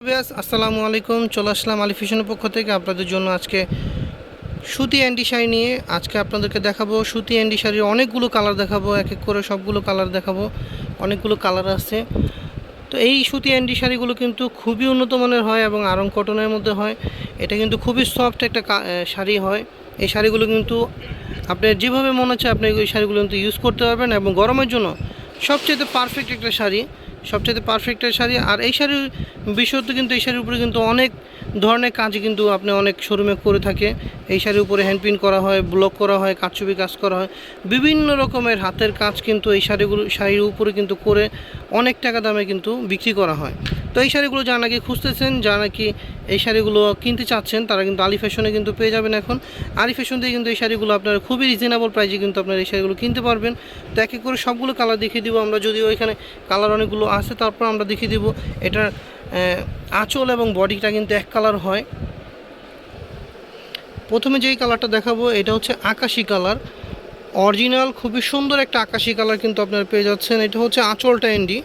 আসসালামু আলাইকুম। চলে আসলাম আলি ফিশনের পক্ষ থেকে আপনাদের জন্য আজকে সুতি অ্যান্ডি শাড়ি নিয়ে। আজকে আপনাদেরকে দেখাবো সুতি অ্যান্ডি শাড়ির অনেকগুলো কালার দেখাবো, এক এক করে সবগুলো কালার দেখাবো। অনেকগুলো কালার আছে। তো এই সুতি অ্যান্ডি শাড়িগুলো কিন্তু খুবই উন্নত মানের হয় এবং আরং কটনের মধ্যে হয়। এটা কিন্তু খুবই সফট একটা শাড়ি হয়। এই শাড়িগুলো কিন্তু আপনার যেভাবে মনে হচ্ছে আপনি ওই শাড়িগুলো কিন্তু ইউজ করতে পারবেন এবং গরমের জন্য সবচেয়ে পারফেক্ট একটা শাড়ি। সবচেয়ে পারফেক্ট শাড়ি। আর এই শাড়ির বিশেষত কিন্তু, এই শাড়ির উপরে কিন্তু অনেক ধরনের কাজ কিন্তু আপনি অনেক শোরুমে করে থাকে। এই শাড়ির উপরে হ্যান্ড করা হয় ব্লক করা হয় কারচুপি কাজ করা হয়। বিভিন্ন রকমের হাতের কাজ কিন্তু এই শাড়িগুলো, শাড়ির উপরে কিন্তু করে অনেক টাকা দামে কিন্তু বিক্রি করা হয়। তো এই শাড়িগুলো যারা নাকি খুঁজতেছেন, যারা নাকি এই শাড়িগুলো কিনতে চাচ্ছেন, তারা কিন্তু আলি ফ্যাশনে কিন্তু পেয়ে যাবেন এখন। আলি ফ্যাশন দিয়ে কিন্তু এই শাড়িগুলো আপনারা খুবই রিজনেবল প্রাইসে কিন্তু আপনারা এই শাড়িগুলো কিনতে পারবেন। তো এক এক করে সবগুলো কালার দেখিয়ে দিব, আমরা যদিও এখানে কালার অনেকগুলো আছে, তারপর আমরা দেখিয়ে দিব। এটার আঁচল এবং বডিটা কিন্তু এক কালার হয়। প্রথমে যেই কালারটা দেখাবো, এটা হচ্ছে আকাশি কালার অরিজিনাল খুবই সুন্দর একটা আকাশি কালার কিন্তু আপনারা পেয়ে যাচ্ছেন। এটা হচ্ছে আঁচলটা এন্ডি।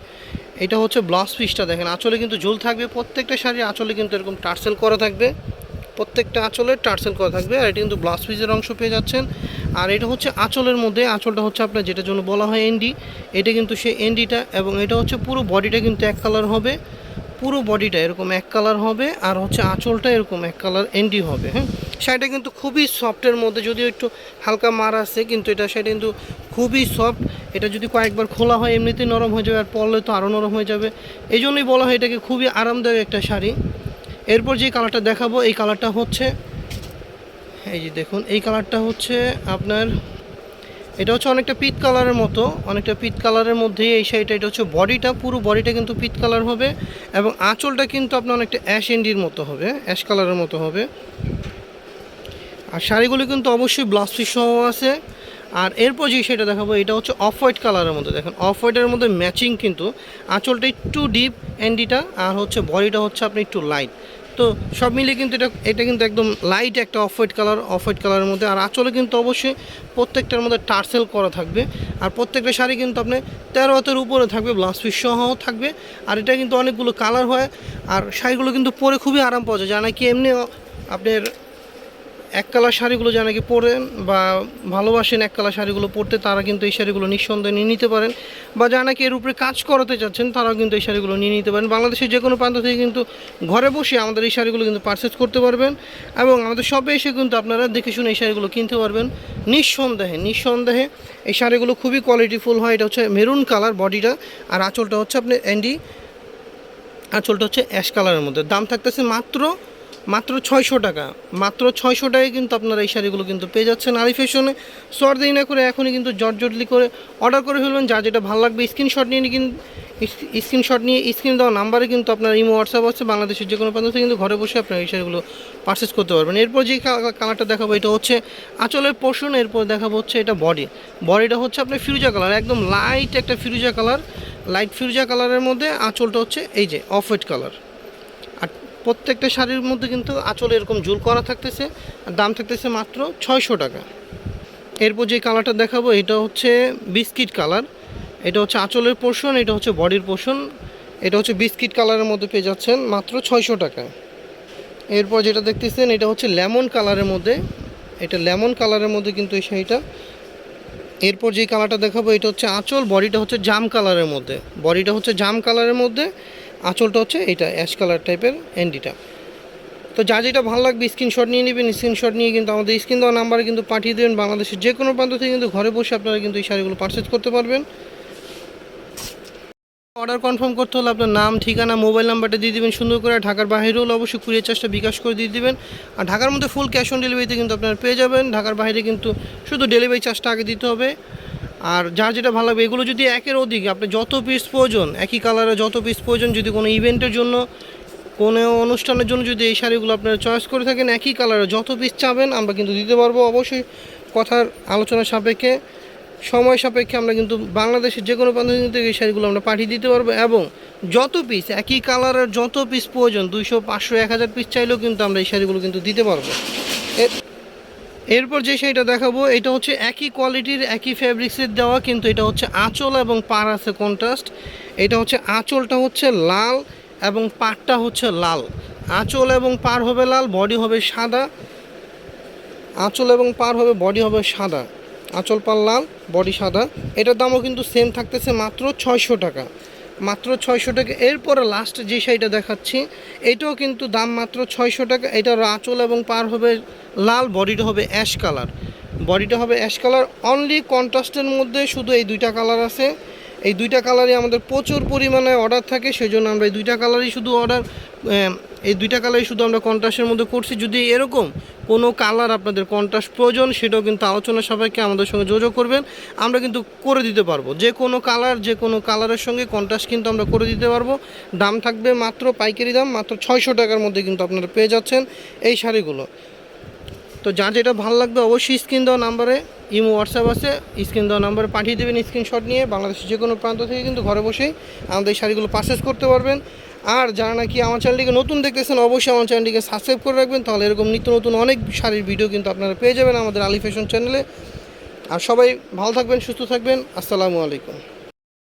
এটা হচ্ছে ব্লাউজ পিসটা দেখেন, আঁচলে কিন্তু ঝুল থাকবে, প্রত্যেকটা শাড়ির আঁচলে কিন্তু এরকম টার্সেল করা থাকবে, প্রত্যেকটা আঁচলের টার্সেল করা থাকবে, আর এটা কিন্তু ব্লাউজ পিসের অংশ পেয়ে যাচ্ছেন। আর এটা হচ্ছে আঁচলের মধ্যে, আঁচলটা হচ্ছে আপনার যেটার জন্য বলা হয় এন্ডি এটা কিন্তু সেই এন্ডিটা এবং এটা হচ্ছে পুরো বডিটা কিন্তু এক কালার হবে। পুরো বডিটা এরকম এক কালার হবে আর হচ্ছে আঁচলটা এরকম এক কালার এন্ডি হবে হ্যাঁ? শাড়িটা কিন্তু খুবই সফটের মধ্যে যদিও একটু হালকা মার আছে, কিন্তু এটা শাড়িটা কিন্তু খুবই সফট এটা যদি কয়েকবার খোলা হয়, এমনিতেই নরম হয়ে যাবে আর পরলে তো আরও নরম হয়ে যাবে। এই জন্যই বলা হয় এটাকে খুবই আরামদায়ক একটা শাড়ি। এরপর যে কালারটা দেখাবো, এই কালারটা হচ্ছে, এই যে দেখুন, এই কালারটা হচ্ছে আপনার এটা হচ্ছে অনেকটা পিত কালারের মতো, অনেকটা পিত কালারের মধ্যেই এই শাড়িটা, এটা হচ্ছে বডিটা, পুরো বডিটা কিন্তু পিত কালার হবে এবং আঁচলটা কিন্তু আপনার অনেকটা অ্যাশ এন্ডির মতো হবে, অ্যাশ কালারের মতো হবে। আর শাড়িগুলো কিন্তু অবশ্যই ব্লাউজ পিস সহ আছে। আর এরপর যে সেটা দেখাবো, এটা হচ্ছে অফ হোয়াইট কালারের মধ্যে, দেখেন অফ হোয়াইটের মধ্যে ম্যাচিং কিন্তু আঁচলটা একটু ডিপ এন্ডিটা, আর হচ্ছে বডিটা হচ্ছে আপনি একটু লাইট। তো সব মিলিয়ে কিন্তু এটা এটা কিন্তু একদম লাইট একটা off white colour off white কালারের মধ্যে। আর আঁচলে কিন্তু অবশ্যই প্রত্যেকটার মধ্যে টার্সেল করা থাকবে। আর প্রত্যেকটা শাড়ি কিন্তু আপনি তেরো হাতের উপরে থাকবে ব্লাউজ পিস সহ থাকবে। আর এটা কিন্তু অনেকগুলো কালার হয়। আর শাড়িগুলো কিন্তু পরে খুবই আরাম পাওয়া যায়। যারা নাকি এমনি আপনার এক কালার শাড়িগুলো যা নাকি পরেন বা ভালোবাসেন এক কালার শাড়িগুলো পরতে, তারা কিন্তু এই শাড়িগুলো নিঃসন্দেহে নিয়ে নিতে পারেন। বা যারা নাকি এর উপরে কাজ করাতে চাচ্ছেন, তারাও কিন্তু এই শাড়িগুলো নিয়ে নিতে পারেন। বাংলাদেশের যে কোনো প্রান্ত থেকে কিন্তু ঘরে বসে আমাদের এই শাড়িগুলো কিন্তু পারচেস করতে পারবেন এবং আমাদের শপে এসে কিন্তু আপনারা দেখে শুনে এই শাড়িগুলো কিনতে পারবেন। নিঃসন্দেহে নিঃসন্দেহে এই শাড়িগুলো খুবই কোয়ালিটিফুল হয়। এটা হচ্ছে মেরুন কালার বডিটা আর আঁচলটা হচ্ছে আপনি অ্যান্ডি আঁচলটা হচ্ছে অ্যাশ কালারের মধ্যে। দাম থাকতেছে মাত্র মাত্র ছয়শো টাকা। মাত্র ছয়শো টাকায় কিন্তু আপনারা এই শাড়িগুলো কিন্তু পেয়ে যাচ্ছেন আরি ফ্যাশনে। সর দেরি না করে এখনই কিন্তু জটজটলি করে অর্ডার করে ফেলবেন। যা যেটা ভালো লাগবে স্ক্রিনশট নিয়ে কিন্তু স্ক্রিনশট নিয়ে স্ক্রিন দেওয়া নাম্বারে কিন্তু আপনার ইমো হোয়াটসঅ্যাপ আছে। বাংলাদেশের যে কোনো প্রান্ত কিন্তু ঘরে বসে আপনার এই শাড়িগুলো পারচেস করতে পারবেন। এরপর যে কালারটা দেখাবো, এটা হচ্ছে আঁচলের পোর্শন এরপর দেখাবো হচ্ছে এটা বডি বডিটা হচ্ছে আপনার ফিরুজা কালার একদম লাইট একটা ফিরুজা কালার লাইট ফিরুজা কালারের মধ্যে আঁচলটা হচ্ছে এই যে অফ হোয়াইট কালার প্রত্যেকটা শাড়ির মধ্যে কিন্তু আঁচলে এরকম ঝুল করা থাকতেছে দাম থাকতেছে মাত্র ছয়শো টাকা। এরপর যে কালারটা দেখাবো, এটা হচ্ছে বিস্কিট কালার। এটা হচ্ছে আঁচলের পোর্শন, এটা হচ্ছে বডির পোর্শন। এটা হচ্ছে বিস্কিট কালারের মধ্যে পেয়ে যাচ্ছেন মাত্র ছয়শো টাকা। এরপর যেটা দেখতেছেন, এটা হচ্ছে লেমন কালারের মধ্যে। এটা লেমন কালারের মধ্যে কিন্তু এই শাড়িটা। এরপর যে কালারটা দেখাবো, এটা হচ্ছে আঁচল, বডিটা হচ্ছে জাম কালারের মধ্যে। বডিটা হচ্ছে জাম কালারের মধ্যে। আঁচলটা হচ্ছে এইটা অ্যাশ কালার টাইপের এন্ডিটা। তো যা যেটা ভালো লাগবে স্ক্রিনশট নিয়ে নেবেন, স্ক্রিনশট নিয়ে কিন্তু আমাদের স্ক্রিন দেওয়া নাম্বারে কিন্তু পাঠিয়ে দেবেন। বাংলাদেশের যে কোনো প্রান্ত থেকে কিন্তু ঘরে বসে আপনারা কিন্তু এই শাড়িগুলো পারচেজ করতে পারবেন। অর্ডার কনফার্ম করতে হলে আপনার নাম, ঠিকানা মোবাইল নাম্বারটা দিয়ে দিবেন সুন্দর করে। ঢাকার বাইরে হলে অবশ্যই কুড়িয়ে চার্জটা বিকাশ করে দিয়ে দিবেন। আর ঢাকার মধ্যে ফুল ক্যাশ অন ডেলিভারিতে কিন্তু আপনারা পেয়ে যাবেন। ঢাকার বাইরে কিন্তু শুধু ডেলিভারি চার্জটা আগে দিতে হবে। আর যার যেটা ভালো লাগবে, এগুলো যদি একের অধিক, আপনি যত পিস প্রয়োজন, একই কালারে যত পিস প্রয়োজন, যদি কোনো ইভেন্টের জন্য, কোনো অনুষ্ঠানের জন্য যদি এই শাড়িগুলো আপনারা চয়েস করে থাকেন, একই কালারে যত পিস চাবেন, আমরা কিন্তু দিতে পারব। অবশ্যই কথার আলোচনা সাপেক্ষে, সময় সাপেক্ষে আমরা কিন্তু বাংলাদেশের যে কোনো প্রান্ত থেকে এই শাড়িগুলো আমরা পাঠিয়ে দিতে পারব এবং যত পিস একই কালারের যত পিস প্রয়োজন, দুইশো, পাঁচশো, এক হাজার পিস চাইলেও কিন্তু আমরা এই শাড়িগুলো কিন্তু দিতে পারব। এরপর যে শাড়িটা দেখাবো, এটা হচ্ছে একই কোয়ালিটির, একই ফ্যাব্রিক্সের দেওয়া, কিন্তু এটা হচ্ছে আঁচল এবং পার আছে কন্ট্রাস্ট এটা হচ্ছে আঁচলটা হচ্ছে লাল এবং পাটটা হচ্ছে লাল। আঁচল এবং পার হবে লাল বডি হবে সাদা। আঁচল এবং পার হবে বডি হবে সাদা। আঁচল পার লাল বডি সাদা। এটার দামও কিন্তু সেম থাকতেছে মাত্র ছয়শো টাকা। মাত্র ছয়শো টাকা। এরপরে লাস্ট যে শাড়িটা দেখাচ্ছি, এটাও কিন্তু দাম মাত্র ছয়শো টাকা। এটার আঁচল এবং পার হবে লাল, বডিটা হবে অ্যাশ কালার বডিটা হবে অ্যাশ কালার অনলি কন্ট্রাস্টের মধ্যে শুধু এই দুইটা কালার আছে। এই দুইটা কালারই আমাদের প্রচুর পরিমাণে অর্ডার থাকে সেই জন্য আমরা এই দুইটা কালারই শুধু অর্ডার এই দুইটা কালারই শুধু আমরা কন্ট্রাস্টের মধ্যে করছি। যদি এরকম কোনো কালার আপনাদের কন্ট্রাস্ট প্রয়োজন, সেটাও কিন্তু আলোচনা সবাইকে আমাদের সঙ্গে যোগাযোগ করবেন। আমরা কিন্তু করে দিতে পারব। যে কোনো কালার যে কোনো কালারের সঙ্গে কন্ট্রাস্ট কিন্তু আমরা করে দিতে পারব। দাম থাকবে মাত্র পাইকারি দাম, মাত্র ছয়শো টাকার মধ্যে কিন্তু আপনারা পেয়ে যাচ্ছেন এই শাড়িগুলো। তো যা যেটা ভালো লাগবে অবশ্যই স্ক্রিন দেওয়া নাম্বারে ইমো, হোয়াটসঅ্যাপ আছে। স্ক্রিন দেওয়া নাম্বারে পাঠিয়ে দেবেন স্ক্রিনশট নিয়ে। বাংলাদেশের যে কোনো প্রান্ত থেকে কিন্তু ঘরে বসেই আমাদের এই শাড়িগুলো পারচেস করতে পারবেন। আর যারা নাকি আমার চ্যানেলটিকে নতুন দেখতেছেন, অবশ্যই আমার চ্যানেলটিকে সাবস্ক্রাইব করে রাখবেন, তাহলে এরকম নিত্য নতুন অনেক শাড়ির ভিডিও কিন্তু আপনারা পেয়ে যাবেন আমাদের আলি ফ্যাশন চ্যানেলে আর সবাই ভালো থাকবেন, সুস্থ থাকবেন, আসসালামু আলাইকুম।